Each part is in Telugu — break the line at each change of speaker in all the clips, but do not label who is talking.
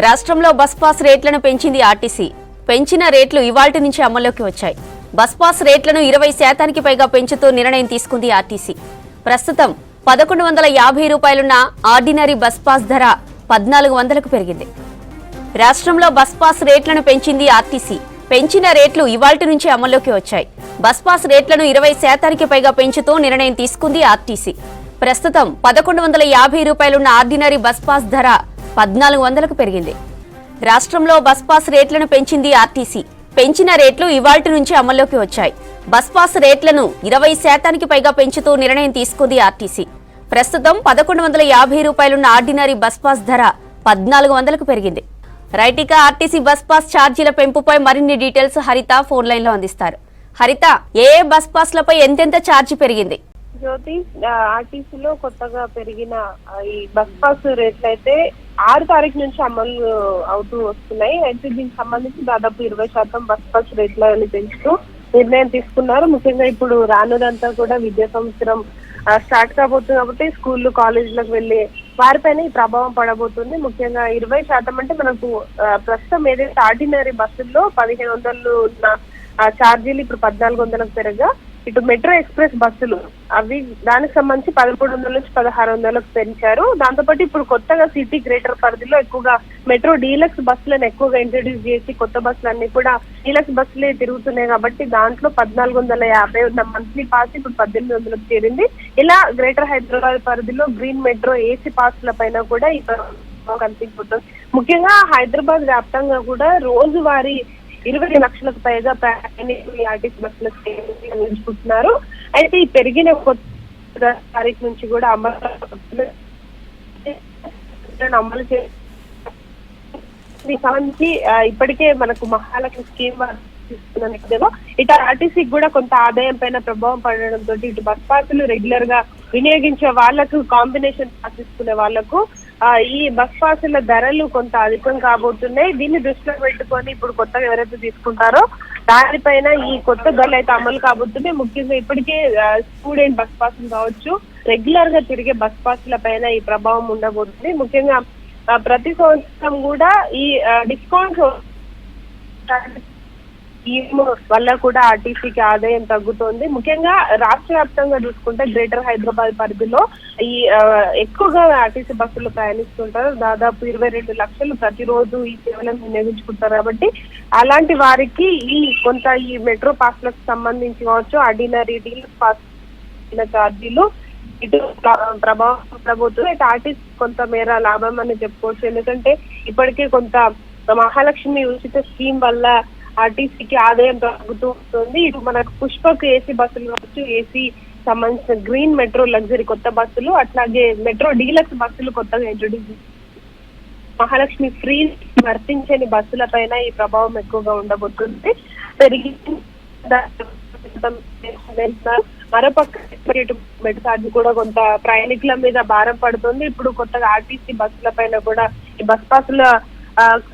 రాష్ట్రంలో బస్ పాస్ రేట్లను పెంచింది ఆర్టీసీ. పెంచిన రేట్లు ఇవాల్టి నుంచి అమల్లోకి వచ్చాయి. బస్ పాస్ రేట్లను ఇరవై శాతానికి పైగా పెంచుతూ నిర్ణయం తీసుకుంది ఆర్టీసీ. ప్రస్తుతం పదకొండు వందల యాభై రూపాయలున్న ఆర్డినరీ బస్ పాస్ ధర పద్నాలుగు వందలకు పెరిగింది. రాష్ట్రంలో బస్ పాస్ రేట్లను పెంచింది ఆర్టీసీ. పెంచిన రేట్లు ఇవాల్టి నుంచి అమల్లోకి వచ్చాయి. బస్ పాస్ రేట్లను ఇరవై శాతానికి పైగా పెంచుతూ నిర్ణయం తీసుకుంది ఆర్టీసీ. ప్రస్తుతం పదకొండు వందల యాభై రూపాయలున్న ఆర్డినరీ బస్ పాస్ ధర పద్నాలుగు వందలకు పెరిగింది. రాష్ట్రంలో బస్ పాస్ రేట్లను పెంచింది ఆర్టీసీ. పెంచిన రేట్లు ఇవాల్టి నుంచి అమల్లోకి వచ్చాయి. బస్ పాస్ రేట్లను ఇరవై శాతానికి పైగా పెంచుతూ నిర్ణయం తీసుకుంది ఆర్టీసీ. ప్రస్తుతం పదకొండు వందల యాభై రూపాయలున్న ఆర్డినరీ బస్ పాస్ ధర పద్నాలుగు వందలకు పెరిగింది. రైటిక ఆర్టీసీ బస్ పాస్ ఛార్జీల పెంపుపై మరిన్ని డీటెయిల్స్ హరిత ఫోన్ లైన్లో అందిస్తారు. హరిత ఏ బస్ పాస్ లపై ఎంతెంత ఛార్జ్ పెరిగింది?
జ్యోతి ఆర్టీసీలో కొత్తగా పెరిగిన ఈ బస్ పాస్ రేట్లు అయితే ఆరు తారీఖు నుంచి అమలు అవుతూ వస్తున్నాయి. అయితే దీనికి సంబంధించి దాదాపు ఇరవై శాతం బస్ పాస్ రేట్లని పెంచుతూ నిర్ణయం తీసుకున్నారు. ముఖ్యంగా ఇప్పుడు రానుదంతా కూడా విద్యా సంవత్సరం స్టార్ట్ కాబోతుంది కాబట్టి స్కూళ్ళు కాలేజీలకు వెళ్ళి వారిపైన ఈ ప్రభావం పడబోతుంది. ముఖ్యంగా ఇరవై శాతం అంటే మనకు ప్రస్తుతం ఏదైతే ఆర్డినరీ బస్సుల్లో పదిహేను వందలు ఉన్న ఛార్జీలు ఇప్పుడు పద్నాలుగు వందలకు పెరగా ఇటు మెట్రో ఎక్స్ప్రెస్ బస్సులు అవి దానికి సంబంధించి పదమూడు వందల నుంచి పదహారు వందలకు పెంచారు. దాంతోపాటు ఇప్పుడు కొత్తగా సిటీ గ్రేటర్ పరిధిలో ఎక్కువగా మెట్రో డీలక్స్ బస్సులను ఎక్కువగా ఇంట్రడ్యూస్ చేసి కొత్త బస్సులు అన్ని కూడా డీలక్స్ బస్సులే తిరుగుతున్నాయి కాబట్టి దాంట్లో పద్నాలుగు వందల యాభై ఉన్న మంత్లీ పాస్ ఇప్పుడు పద్దెనిమిది వందలకు చేరింది. ఇలా గ్రేటర్ హైదరాబాద్ పరిధిలో గ్రీన్ మెట్రో ఏసీ పాస్ల పైన కూడా ఈ కనిపించబోతుంది. ముఖ్యంగా హైదరాబాద్ వ్యాప్తంగా కూడా రోజువారీ ఇరవై లక్షలకు పైగా ప్రయాణికులు ఆర్టీసీ బస్సులకు నిలుచుకుంటున్నారు అయితే ఈ పెరిగిన కొత్త తారీఖు నుంచి కూడా అమలు అమలు చే సంబంధించి ఇప్పటికే మనకు మహాలక్ష్మి స్కీమ్ ఇస్తున్న నేపథ్యంలో ఇటు ఆర్టీసీకి కూడా కొంత ఆదాయం పైన ప్రభావం పడడంతో ఇటు బస్ పాసులు రెగ్యులర్గా వినియోగించే వాళ్ళకు కాంబినేషన్ పాస్ తీసుకునే వాళ్ళకు ఆ, ఈ బస్ పాసుల ధరలు కొంత అధికం కాబోతున్నాయి. దీన్ని దృష్టిలో పెట్టుకొని ఇప్పుడు కొత్తగా ఎవరైతే తీసుకుంటారో దానిపైన ఈ కొత్త ధరలు అయితే అమలు కాబోతున్నాయి. ముఖ్యంగా ఇప్పటికే స్టూడెంట్ బస్ పాసులు కావచ్చు రెగ్యులర్గా తిరిగే బస్ పాసుల పైన ఈ ప్రభావం ఉండబోతుంది. ముఖ్యంగా ప్రతి సంవత్సరం కూడా ఈ డిస్కౌంట్ స్కీమ్ వల్ల కూడా ఆర్టీసీకి ఆదాయం తగ్గుతోంది. ముఖ్యంగా రాష్ట్ర వ్యాప్తంగా చూసుకుంటే గ్రేటర్ హైదరాబాద్ పరిధిలో ఈ ఎక్కువగా ఆర్టీసీ బస్సులు ప్రయాణిస్తుంటారు. దాదాపు ఇరవై రెండు లక్షలు ప్రతిరోజు ఈ సేవలను వినియోగించుకుంటారు కాబట్టి అలాంటి వారికి ఈ కొంత ఈ మెట్రో పాస్లకు సంబంధించి కావచ్చు ఆర్డినరీ డీల్ పాస్ ఛార్జీలు ఇటు ప్రభావం పడబోతుంది అయితే ఆర్టీసీ కొంత మేర లాభం అని చెప్పుకోవచ్చు. ఎందుకంటే ఇప్పటికే కొంత మహాలక్ష్మి ఉచిత స్కీమ్ వల్ల ఆర్టీసీకి ఆదాయం తగ్గుతూ ఉంటుంది ఇటు మనకు పుష్పకు ఏసీ బస్సులు కావచ్చు ఏసీ సంబంధించిన గ్రీన్ మెట్రో లగ్జరీ కొత్త బస్సులు అట్లాగే మెట్రో డీలక్స్ బస్సులు కొత్తగా ఇంట్రొడ్యూస్ మహాలక్ష్మి ఫ్రీ వర్తించని బస్సుల పైన ఈ ప్రభావం ఎక్కువగా ఉండబోతుంది. పెరిగి మరోపక్క ఇటు ఛార్జ్ కూడా కొంత ప్రయాణికుల మీద భారం పడుతుంది. ఇప్పుడు కొత్తగా ఆర్టీసీ బస్సుల పైన కూడా ఈ బస్ పాసుల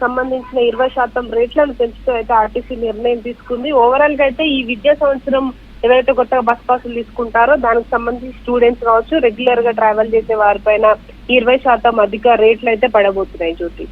సంబంధించిన ఇరవై శాతం రేట్లను పెంచుతూ అయితే ఆర్టీసీ నిర్ణయం తీసుకుంది. ఓవరాల్గా అయితే ఈ విద్యా సంవత్సరం ఎవరైతే కొత్తగా బస్ పాసులు తీసుకుంటారో దానికి సంబంధించి స్టూడెంట్స్ కావచ్చు రెగ్యులర్గా ట్రావెల్ చేసే వారిపైన ఇరవై శాతం అధిక రేట్లు అయితే పడబోతున్నాయి జ్యోతి.